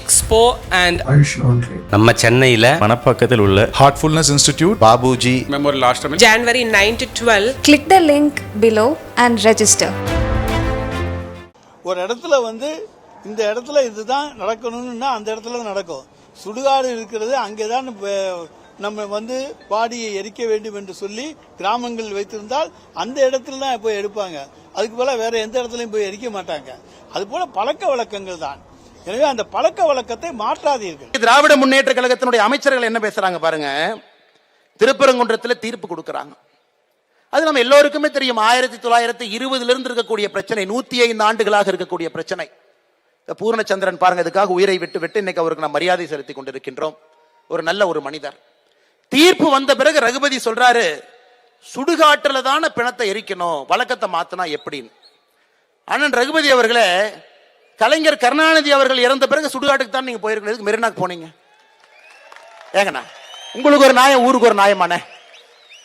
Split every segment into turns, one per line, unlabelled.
Expo and
Ayush Laundry.
நம்ம சென்னையில்
மணப்பாக்கத்தில் உள்ள
Heartfulness Institute, Babuji,
Memorial Ashram.
January 9 to 12
Click the link below and register.
ஒரு இடத்துல வந்து இந்த இடத்துல இதுதான் நடக்கணும்னா அந்த இடத்துல நடக்கும் சுடுகாடு இருக்கிறது அங்கேதான் வ- நம்ம வந்து பாடியை எரிக்க வேண்டும் என்று சொல்லி கிராமங்கள் வைத்திருந்தால் அந்த இடத்துல தான் போய் எடுப்பாங்க. அதுக்கு போல வேற எந்த இடத்துலையும் போய் எரிக்க மாட்டாங்க. அது போல பழக்க வழக்கங்கள் தான். எனவே அந்த பழக்க வழக்கத்தை மாற்றாதீர்கள்.
திராவிட முன்னேற்ற கழகத்தினுடைய அமைச்சர்கள் என்ன பேசுறாங்க பாருங்க? திருப்பரங்குன்றத்தில் தீர்ப்பு கொடுக்கறாங்க. அது நம்ம எல்லோருக்குமே தெரியும். ஆயிரத்தி தொள்ளாயிரத்தி இருபதுல இருந்து இருக்கக்கூடிய பிரச்சனை நூத்தி ஐந்து ஆண்டுகளாக இருக்கக்கூடிய பிரச்சனை. இந்த பூர்ணச்சந்திரன் பாருங்க இதுக்காக உயிரை விட்டு விட்டு இன்னைக்கு அவருக்கு நாம் மரியாதை செலுத்தி கொண்டிருக்கின்றோம். ஒரு நல்ல ஒரு மனிதர். தீர்ப்பு வந்த பிறகு ரகுபதி சொல்றாரு சுடுகாட்டுல தானே பிணத்தை எரிக்கணும் வழக்கத்தை மாத்தினா எப்படின்னு. அண்ணன் ரகுபதி அவர்களே கலைஞர் கருணாநிதி அவர்கள் இறந்த பிறகு சுடுகாட்டுக்கு தான் நீங்க போயிருக்கணும் மெரினாக்கு போனீங்க? ஏங்கண்ணா உங்களுக்கு ஒரு நியாயம் ஊருக்கு ஒரு நியாயமாண்ணே.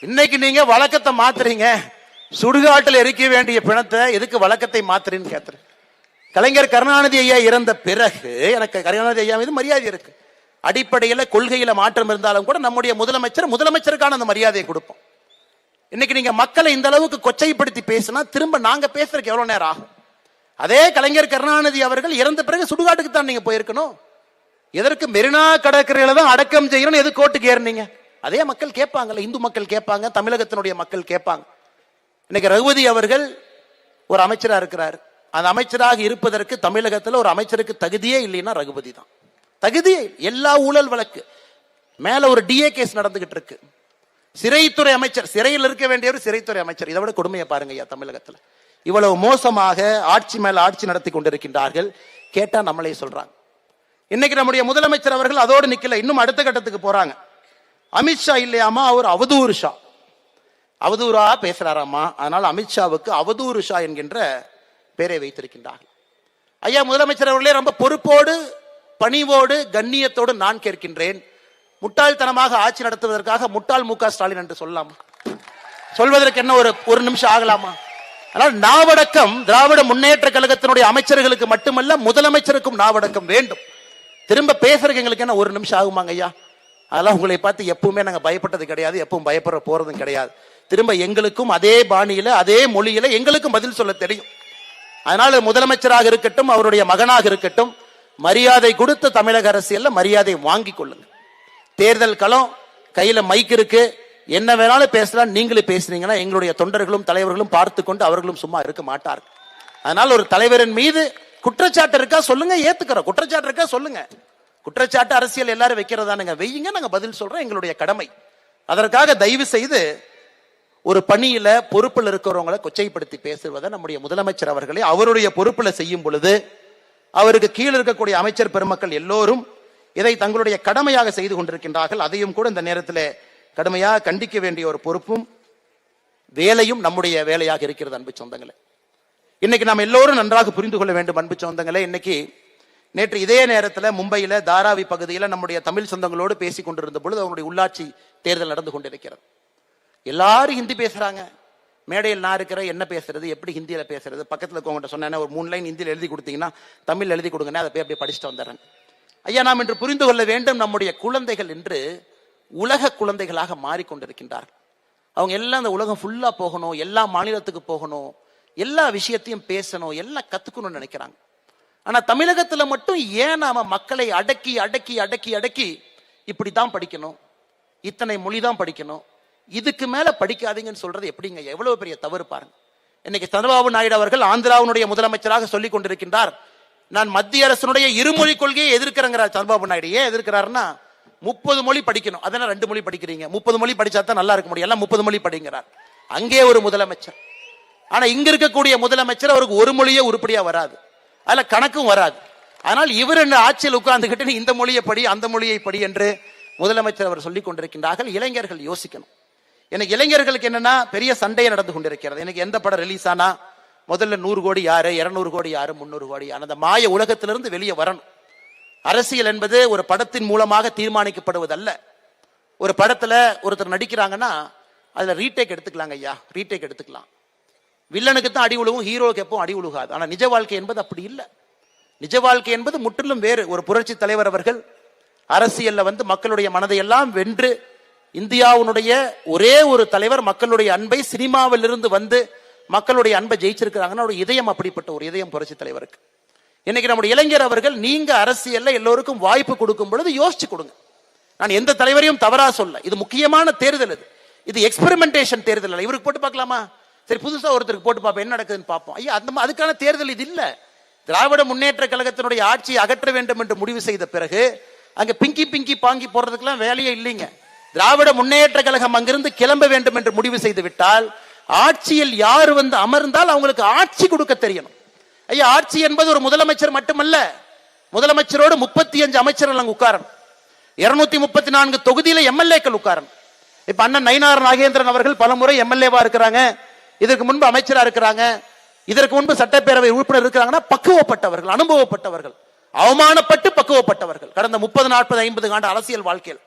இன்னைக்கு நீங்க வழக்கத்தை மாத்துறீங்க சுடுகாட்டில் எரிக்க வேண்டிய பிணத்தை எதுக்கு வழக்கத்தை மாத்துறீன்னு கேத்துறேன் கலைஞர் கருணாநிதி ஐயா இறந்த பிறகு எனக்கு கருணாநிதி ஐயா மீது மரியாதை இருக்கு. அடிப்படையில் கொள்கையில் மாற்றம் இருந்தாலும் கூட நம்முடைய முதலமைச்சர் முதலமைச்சருக்கான அந்த மரியாதையை கொடுப்போம். இன்னைக்கு நீங்க மக்களை இந்த அளவுக்கு கொச்சைப்படுத்தி பேசினா திரும்ப நாங்க பேசுறதுக்கு எவ்வளவு நேரம் ஆகும்? அதே கலைஞர் கருணாநிதி அவர்கள் இறந்த பிறகு சுடுகாட்டுக்கு தான் நீங்க போயிருக்கணும். எதற்கு மெரினா கடற்கரையில தான் அடக்கம் செய்யணும்னு எது கோர்ட்டுக்கு ஏறினீங்க? அதே மக்கள் கேட்பாங்கல்ல இந்து மக்கள் கேட்பாங்க தமிழகத்தினுடைய மக்கள் கேட்பாங்க. இன்னைக்கு ரகுபதி அவர்கள் ஒரு அமைச்சராக இருக்கிறார். அந்த அமைச்சராக இருப்பதற்கு தமிழகத்தில் ஒரு அமைச்சருக்கு தகுதியே இல்லைன்னா ரகுபதி தான். தகுதியே எல்லா ஊழல் வழக்கு. மேல ஒரு டிஏ கேஸ் நடந்துகிட்டு இருக்கு சிறைத்துறை அமைச்சர் சிறையில் இருக்க வேண்டியவர் சிறைத்துறை அமைச்சர். இதை விட கொடுமையை பாருங்க ஐயா தமிழகத்துல. இவ்வளவு மோசமாக ஆட்சி மேல ஆட்சி நடத்தி கொண்டிருக்கின்றார்கள். கேட்டா நம்மளே சொல்றாங்க. இன்னைக்கு நம்முடைய முதலமைச்சர் அவர்கள் அதோடு நிக்கல. இன்னும் அடுத்த கட்டத்துக்கு போறாங்க. அமித்ஷா இல்லையாமா? அவர் அவதூறு ஷா. அவதூறா பேசுறாராமா? அதனால அமித்ஷாவுக்கு அவதூறு ஷா என்கின்ற பெயரை வைத்திருக்கின்றார்கள். ஐயா முதலமைச்சர் அவர்களே ரொம்ப பொறுப்போடு பணிவோடு கண்ணியத்தோடு நான் கேட்கின்றேன். முட்டாள்தனமாக ஆட்சி நடத்துவதற்காக முட்டாள் மு ஸ்டாலின் என்று சொல்லலாமா? சொல்வதற்கு என்ன ஒரு ஒரு நிமிஷம் ஆகலாமா? ஆனால் நாவடக்கம் திராவிட முன்னேற்ற கழகத்தினுடைய அமைச்சர்களுக்கு மட்டுமல்ல முதலமைச்சருக்கும் நாவடக்கம் வேண்டும். திரும்ப பேசுறதுக்கு எங்களுக்கு என்ன ஒரு நிமிஷம் ஆகுமாங்க ஐயா? அதெல்லாம் உங்களை பார்த்து எப்பவுமே நாங்க பயப்பட்டது கிடையாது எப்பவும் பயப்பட போறதும் கிடையாது. திரும்ப எங்களுக்கும் அதே பாணியில அதே மொழியில எங்களுக்கும் பதில் சொல்ல தெரியும். அதனால முதலமைச்சராக இருக்கட்டும் அவருடைய மகனாக இருக்கட்டும் மரியாதை கொடுத்த தமிழக அரசியல்ல மரியாதை வாங்கி கொள்ளுங்க. தேர்தல் களம் கையில மைக் இருக்கு. என்ன வேணாலும் பேசலாம். நீங்களும் பேசுனீங்கன்னா எங்களுடைய தொண்டர்களும் தலைவர்களும் பார்த்து கொண்டு அவர்களும் சும்மா இருக்க மாட்டார்கள். அதனால ஒரு தலைவரின் மீது குற்றச்சாட்டு இருக்கா சொல்லுங்க ஏத்துக்கிறோம். குற்றச்சாட்டு இருக்கா சொல்லுங்க. குற்றச்சாட்டு அரசியல் எல்லாரும் வைக்கிறதானுங்க. வெய்யுங்க நாங்க பதில் சொல்றோம். எங்களுடைய கடமை. அதற்காக தயவு செய்து ஒரு பணியில பொறுப்பில் இருக்கிறவங்களை கொச்சைப்படுத்தி பேசுவதை நம்முடைய முதலமைச்சர் அவர்களே அவருடைய பொறுப்புல செய்யும் பொழுது அவருக்கு கீழ் இருக்கக்கூடிய அமைச்சர் பெருமக்கள் எல்லோரும் இதை தங்களுடைய கடமையாக செய்து கொண்டிருக்கின்றார்கள். அதையும் கூட இந்த நேரத்தில் கடுமையாக கண்டிக்க வேண்டிய ஒரு பொறுப்பும் வேலையும் நம்முடைய வேலையாக இருக்கிறது அன்பு சொந்தங்களே. இன்னைக்கு நாம் எல்லோரும் நன்றாக புரிந்து கொள்ள வேண்டும் அன்பு சொந்தங்களே. இன்னைக்கு நேற்று இதே நேரத்தில் மும்பையில் தாராவி பகுதியில் நம்முடைய தமிழ் சொந்தங்களோடு பேசிக் கொண்டிருந்த பொழுது அவங்களுடைய உள்ளாட்சி தேர்தல் நடந்து கொண்டிருக்கிறது. எல்லாரும் ஹிந்தி பேசுறாங்க. மேடையில் நான் இருக்கிற என்ன பேசுறது எப்படி ஹிந்தியில் பேசுறது பக்கத்தில் இருக்கவங்ககிட்ட சொன்னேன் ஒரு மூணு லைன் ஹிந்தியில் எழுதி கொடுத்தீங்கன்னா தமிழ் எழுதி கொடுங்கன்னு அதை போய் அப்படியே படிச்சுட்டு வந்துடுறேன். ஐயா நாம் இன்று புரிந்து கொள்ள வேண்டும் நம்முடைய குழந்தைகள் என்று உலக குழந்தைகளாக மாறிக்கொண்டிருக்கின்றார்கள். அவங்க எல்லாம் அந்த உலகம் ஃபுல்லாக போகணும் எல்லா மாநிலத்துக்கு போகணும் எல்லா விஷயத்தையும் பேசணும் எல்லாம் கற்றுக்கணும்னு நினைக்கிறாங்க. ஆனால் தமிழகத்தில் மட்டும் ஏன் நாம் மக்களை அடக்கி அடக்கி அடக்கி அடக்கி இப்படி தான் படிக்கணும்? இத்தனை மொழி தான் படிக்கணும்? இதுக்கு மேல படிக்காதீங்கன்னு சொல்றது எப்படிங்க? எவ்வளவு பெரிய தவறு பாருங்க. இன்னைக்கு சந்திரபாபு நாயுடு அவர்கள் ஆந்திராவினுடைய முதலமைச்சராக சொல்லிக் கொண்டிருக்கின்றார். நான் மத்திய அரசினுடைய இருமொழி கொள்கையை எதிர்க்கிறேங்கிறார் சந்திரபாபு நாயுடு. ஏன் எதிர்க்கிறாருன்னா முப்பது மொழி படிக்கணும். அதனால ரெண்டு மொழி படிக்கிறீங்க. முப்பது மொழி படிச்சா தான் நல்லா இருக்க முடியும். எல்லாம் முப்பது மொழி படிங்கிறார். அங்கே ஒரு முதலமைச்சர். ஆனா இங்க இருக்கக்கூடிய முதலமைச்சர் அவருக்கு ஒரு மொழியே உருப்படியா வராது. அதுல கணக்கும் வராது. ஆனால் இவர் என்ன ஆட்சியில் உட்கார்ந்துகிட்டு இந்த மொழியை படி அந்த மொழியை படி என்று முதலமைச்சர் அவர் சொல்லிக் கொண்டிருக்கின்றார்கள். இளைஞர்கள் யோசிக்கணும். எனக்கு இளைஞர்களுக்கு என்னன்னா பெரிய சண்டையை நடந்து கொண்டிருக்கிறது. எனக்கு எந்த படம் ரிலீஸ் ஆனா முதல்ல நூறு கோடி யாரு இருநூறு கோடி யாரு முந்நூறு கோடி யாரு அந்த மாய உலகத்திலிருந்து வெளியே வரணும். அரசியல் என்பது ஒரு படத்தின் மூலமாக தீர்மானிக்கப்படுவதல்ல. ஒரு படத்துல ஒருத்தர் நடிக்கிறாங்கன்னா அதுல ரீடேக் எடுத்துக்கலாங்க ஐயா. ரீடேக் எடுத்துக்கலாம். வில்லனுக்கு தான் அடி உழுவும் ஹீரோவுக்கு எப்பவும் அடி உழுகாது. ஆனா நிஜ வாழ்க்கை என்பது அப்படி இல்லை. நிஜ வாழ்க்கை என்பது முற்றிலும் வேறு. ஒரு புரட்சி தலைவர் அவர்கள் அரசியல்ல வந்து மக்களுடைய மனதை எல்லாம் வென்று இந்தியாவுடைய ஒரே ஒரு தலைவர் மக்களுடைய அன்பை சினிமாவிலிருந்து வந்து மக்களுடைய அன்பை ஜெயிச்சிருக்கிறாங்கன்னா அவருடைய இதயம் அப்படிப்பட்ட ஒரு இதயம் புரட்சி தலைவருக்கு. இன்னைக்கு நம்முடைய இளைஞர் அவர்கள் நீங்க அரசியல்ல எல்லோருக்கும் வாய்ப்பு கொடுக்கும் பொழுது யோசிச்சு கொடுங்க. நான் எந்த தலைவரையும் தவறா சொல்ல இது முக்கியமான தேர்தல் இது இது எக்ஸ்பெரிமெண்டேஷன் தேர்தல் அல்ல. இவருக்கு போட்டு பார்க்கலாமா? சரி புதுசா ஒருத்தருக்கு போட்டு பார்ப்போம் என்ன நடக்குதுன்னு பார்ப்போம். ஐயா அந்த அதுக்கான தேர்தல் இது இல்ல. திராவிட முன்னேற்ற கழகத்தினுடைய ஆட்சியை அகற்ற வேண்டும் என்று முடிவு செய்த பிறகு அங்க பிங்கி பிங்கி பாங்கி போடுறதுக்கெல்லாம் வேலையே இல்லைங்க. திராவிட முன்னேற்ற கழகம் அங்கிருந்து கிளம்ப வேண்டும் என்று முடிவு செய்து விட்டால் ஆட்சியில் யார் வந்து அமர்ந்தால் அவங்களுக்கு ஆட்சி கொடுக்க தெரியணும். ஐயா ஆட்சி என்பது ஒரு முதலமைச்சர் மட்டுமல்ல முதலமைச்சரோடு முப்பத்தி அஞ்சு அமைச்சர்கள் அங்க உட்காரணும். இருநூத்தி முப்பத்தி நான்கு தொகுதியில எம்எல்ஏக்கள் உட்காரணும். இப்ப அண்ணன் நயினார் நாகேந்திரன் அவர்கள் பலமுறை எம்எல்ஏவா இருக்கிறாங்க இதற்கு முன்பு அமைச்சரா இருக்கிறாங்க இதற்கு முன்பு சட்டப்பேரவை உறுப்பினர் இருக்கிறாங்கன்னா பக்குவப்பட்டவர்கள் அனுபவப்பட்டவர்கள் அவமானப்பட்டு பக்குவப்பட்டவர்கள். கடந்த முப்பது நாற்பது ஐம்பது ஆண்டு அரசியல் வாழ்க்கையில்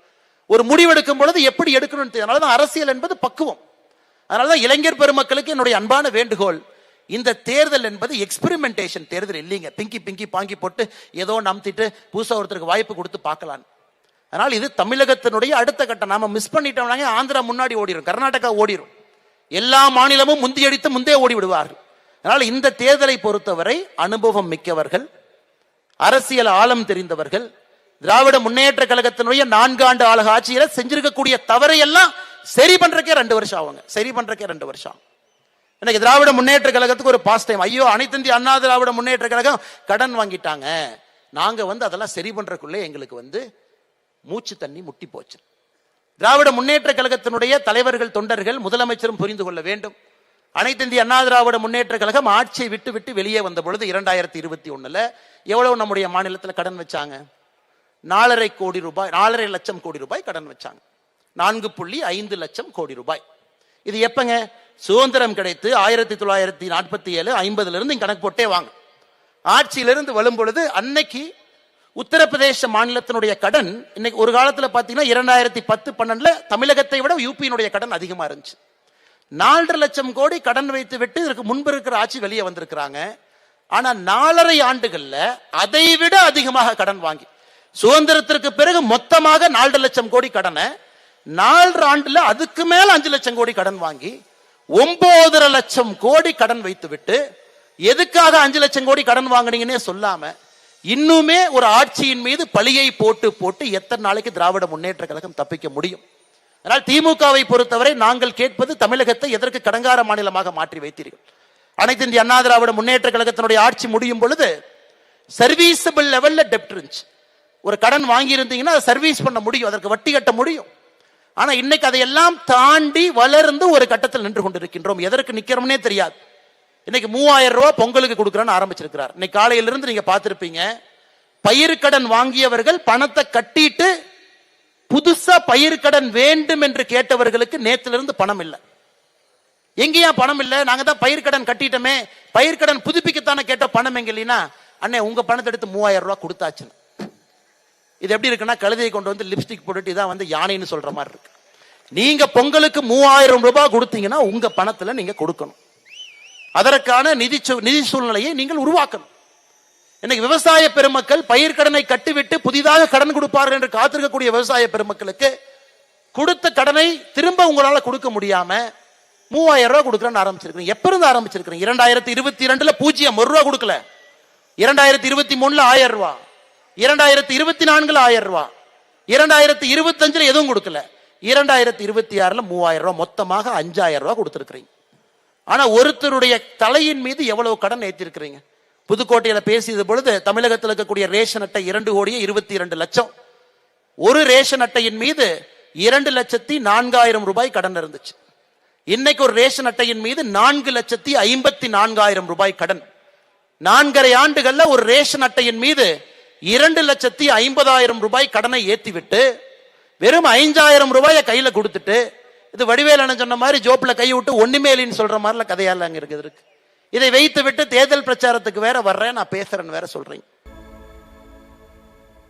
ஒரு முடிவெடுக்கும் பொழுது எப்படி எடுக்கணும்னு அதனால தான் அரசியல் என்பது பக்குவம். அதனாலதான் இளைஞர் பெருமக்களுக்கு என்னுடைய அன்பான வேண்டுகோள். இந்த தேர்தல் என்பது எக்ஸ்பெரிமெண்டேஷன் தேர்தல் இல்லைங்க. பிங்கி பிங்கி பாங்கி போட்டு ஏதோ நம்திட்டு புதுசாக ஒருத்தருக்கு வாய்ப்பு கொடுத்து பார்க்கலாம். அதனால் இது தமிழகத்தினுடைய அடுத்த கட்டம். நாம மிஸ் பண்ணிட்டோம்னாங்க ஆந்திரா முன்னாடி ஓடிடும் கர்நாடகா ஓடிடும் எல்லா மாநிலமும் முந்தியடித்து முந்தே ஓடி விடுவார்கள் அதனால் இந்த தேர்தலை பொறுத்தவரை அனுபவம் மிக்கவர்கள் அரசியல் ஆழம் தெரிந்தவர்கள் திராவிட முன்னேற்ற கழகத்தினுடைய நான்காண்டு ஆளுக ஆட்சியில செஞ்சிருக்கக்கூடிய தவறை எல்லாம் சரி பண்றக்கே ரெண்டு வருஷம் ஆகுங்க. சரி பண்றக்கே ரெண்டு வருஷம். எனக்கு திராவிட முன்னேற்ற கழகத்துக்கு ஒரு பாஸ் டைம் ஐயோ அனைத்திந்திய அண்ணா திராவிட முன்னேற்ற கழகம் கடன் வாங்கிட்டாங்க. நாங்க வந்து அதெல்லாம் சரி பண்றதுக்குள்ளே எங்களுக்கு வந்து மூச்சு தண்ணி முட்டி போச்சு. திராவிட முன்னேற்ற கழகத்தினுடைய தலைவர்கள் தொண்டர்கள் முதலமைச்சரும் புரிந்து கொள்ள வேண்டும். அனைத்திந்திய அண்ணா திராவிட முன்னேற்ற கழகம் ஆட்சியை விட்டு விட்டு வெளியே வந்த பொழுது இரண்டாயிரத்தி இருபத்தி ஒண்ணுல எவ்வளவு நம்முடைய மாநிலத்தில் கடன் வச்சாங்க? நாலரை கோடி ரூபாய் நாலரை லட்சம் கோடி ரூபாய் கடன் வச்சாங்க. நான்கு புள்ளி ஐந்து லட்சம் கோடி ரூபாய். இது எப்பங்க? சுதந்திரம் கிடைத்து ஆயிரத்தி தொள்ளாயிரத்தி நாற்பத்தி ஏழு ஐம்பதுல இருந்து இங்க கணக்கு போட்டே வாங்க. ஆட்சியிலிருந்து வரும் பொழுது அன்னைக்கு உத்தரப்பிரதேச மாநிலத்தினுடைய கடன் இன்னைக்கு ஒரு காலத்துல பாத்தீங்கன்னா இரண்டாயிரத்தி பத்து பன்னெண்டுல தமிழகத்தை விட யூபியினுடைய கடன் அதிகமா இருந்துச்சு. நாலரை லட்சம் கோடி கடன் வைத்து விட்டு இதற்கு முன்பு இருக்கிற ஆட்சி வெளியே வந்திருக்கிறாங்க. ஆனா நாலரை ஆண்டுகள்ல அதை விட அதிகமாக கடன் வாங்கி சுதந்திரத்திற்கு பிறகு மொத்தமாக நாலரை லட்சம் கோடி கடனை நாலரை ஆண்டுல அதுக்கு மேல அஞ்சு லட்சம் கோடி கடன் வாங்கி ஒன்பதரை லட்சம் கோடி கடன் வைத்து விட்டு எதுக்காக அஞ்சு லட்சம் கோடி கடன் வாங்குனீங்கன்னே சொல்லாம இன்னுமே ஒரு ஆட்சியின் மீது பழியை போட்டு போட்டு எத்தனை நாளைக்கு திராவிட முன்னேற்ற கழகம் தப்பிக்க முடியும்? அதனால் திமுகவை பொறுத்தவரை நாங்கள் கேட்பது தமிழகத்தை எதற்கு கடங்கார மாநிலமாக மாற்றி வைத்தீர்கள்? அனைத்து இந்திய அண்ணா திராவிட முன்னேற்ற கழகத்தினுடைய ஆட்சி முடியும் பொழுது சர்வீசபிள் லெவல்ல டெப்ட் இருந்துச்சு. ஒரு கடன் வாங்கியிருந்தீங்கன்னா அதை சர்வீஸ் பண்ண முடியும் அதற்கு வட்டி கட்ட முடியும். ஆனால் இன்னைக்கு அதையெல்லாம் தாண்டி வளர்ந்து ஒரு கட்டத்தில் நின்று கொண்டிருக்கின்றோம். எதற்கு நிற்கிறோம்னே தெரியாது. இன்னைக்கு மூவாயிரம் ரூபா பொங்கலுக்கு கொடுக்குறேன்னு ஆரம்பிச்சிருக்கிறார். இன்னைக்கு காலையிலிருந்து நீங்க பார்த்துருப்பீங்க பயிர்க்கடன் வாங்கியவர்கள் பணத்தை கட்டிட்டு புதுசா பயிர்க்கடன் வேண்டும் என்று கேட்டவர்களுக்கு நேத்திலிருந்து பணம் இல்லை. எங்கேயா பணம் இல்லை? நாங்க தான் பயிர்க்கடன் கட்டிட்டோமே. பயிர்க்கடன் புதுப்பிக்கத்தானே கேட்ட பணம் எங்க இல்லைன்னா அண்ணே உங்க பணத்தை எடுத்து மூவாயிரம் ரூபா கொடுத்தாச்சுன்னு. இது எப்படி இருக்குன்னா கழுதையை கொண்டு வந்து லிப்ஸ்டிக் போட்டுட்டு இதான் வந்து யானைன்னு சொல்ற மாதிரி இருக்கு. நீங்க பொங்கலுக்கு மூவாயிரம் ரூபாய் கொடுத்தீங்கன்னா உங்க பணத்துல நீங்க கொடுக்கணும். அதற்கான நிதி நிதி சூழ்நிலையை நீங்கள் உருவாக்கணும். இன்னைக்கு விவசாய பெருமக்கள் பயிர்க்கடனை கட்டிவிட்டு புதிதாக கடன் கொடுப்பார்கள் என்று காத்திருக்கக்கூடிய விவசாய பெருமக்களுக்கு கொடுத்த கடனை திரும்ப உங்களால கொடுக்க முடியாம மூவாயிரம் ரூபாய் கொடுக்குறேன்னு ஆரம்பிச்சிருக்கீங்க எப்ப இருந்து ஆரம்பிச்சிருக்கீங்க இரண்டாயிரத்தி இருபத்தி இரண்டுல பூஜ்ஜியம் ஒரு ரூபா கொடுக்கல. இரண்டாயிரத்தி இருபத்தி மூணுல ஆயிரம் ரூபாய் இரண்டாயிரத்தி இருபத்தி நான்குல ஆயிரம் ரூபா. இரண்டாயிரத்தி இருபத்தி அஞ்சுல எதுவும் கொடுக்கல. இரண்டாயிரத்தி இருபத்தி ஆறுல மூவாயிரம் ரூபாய் மொத்தமாக அஞ்சாயிரம் ரூபா கொடுத்திருக்கிறீங்க. ஆனா ஒருத்தருடைய தலையின் மீது எவ்வளவு கடன் ஏற்றிருக்கிறீங்க புதுக்கோட்டையில பேசியது பொழுது தமிழகத்தில் இருக்கக்கூடிய ரேஷன் அட்டை இரண்டு கோடியே இருபத்தி இரண்டு லட்சம். ஒரு ரேஷன் அட்டையின் மீது இரண்டு லட்சத்தி நான்காயிரம் ரூபாய் கடன் இருந்துச்சு. இன்னைக்கு ஒரு ரேஷன் அட்டையின் மீது நான்கு லட்சத்தி ஐம்பத்தி நான்காயிரம் ரூபாய் கடன். நான்கரை ஆண்டுகள்ல ஒரு ரேஷன் அட்டையின் மீது இரண்டு லட்சத்தி ஐம்பதாயிரம் ரூபாய் கடனை ஏத்திவிட்டு வெறும் ஐந்தாயிரம் ரூபாயை கையில கொடுத்துட்டு இது வடிவேலன் சொன்ன மாதிரி ஜோப்ல கை விட்டு ஒண்ணுமே இல்லைன்னு சொல்ற மாதிரில கதையால அங்க இருக்குது இருக்கு. இதை வைத்து விட்டு தேர்தல் பிரச்சாரத்துக்கு வேற வர்றேன் நான் பேசுறேன்னு வேற சொல்றேன்